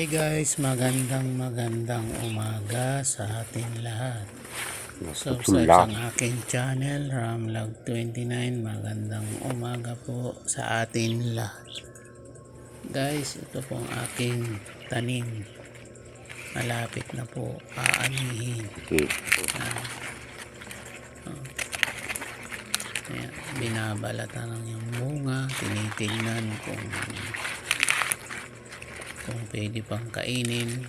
Hi guys, magandang magandang umaga sa ating lahat. Subscribe sa aking channel, Ramlag29. Magandang umaga po sa ating lahat. Guys, ito po ang aking tanim. Malapit na po aanihin. Okay. Ayan, binabalatan ng yung bunga, tinitingnan kung pwede pang kainin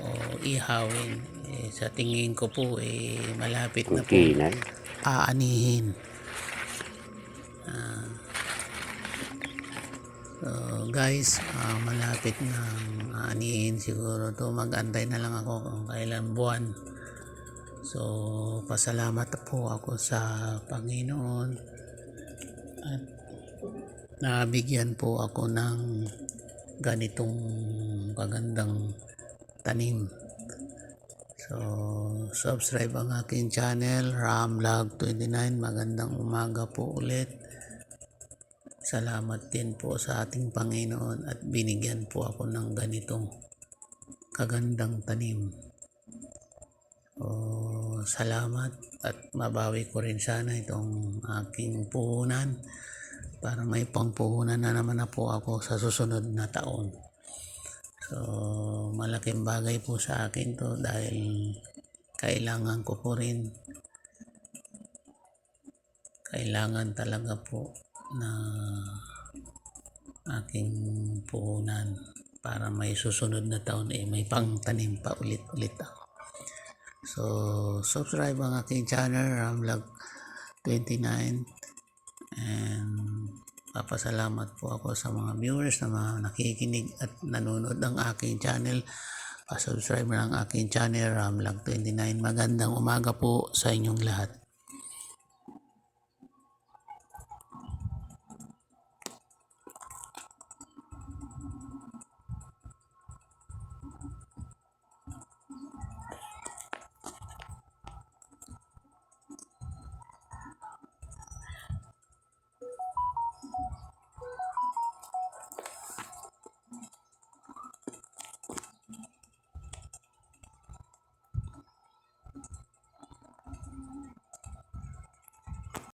o ihawin. Eh, sa tingin ko po, eh, malapit na po Okay na. aanihin. So, guys, ah, malapit na aanihin siguro to. Mag-antay na lang ako kung kailan buwan. So, pasalamat po ako sa Panginoon at nabigyan po ako ng ganitong kagandang tanim. So, subscribe ang aking channel, Ramlag29. Magandang umaga po ulit. Salamat din po sa ating Panginoon at binigyan po ako ng ganitong kagandang tanim. O, salamat at mabawi ko rin sana itong aking puhunan para may pangpuhunan na naman na po ako sa susunod na taon. So, malaking bagay po sa akin to dahil kailangan ko po rin kailangan talaga po na aking puhunan para may susunod na taon eh may pangtanim pa ulit-ulit ako. So, subscribe ang aking channel, Ramlag 29. And papasalamat po ako sa mga viewers na mga nakikinig at nanonood ng aking channel. Pasubscribe ang aking channel, Ramlag 29. Magandang umaga po sa inyong lahat.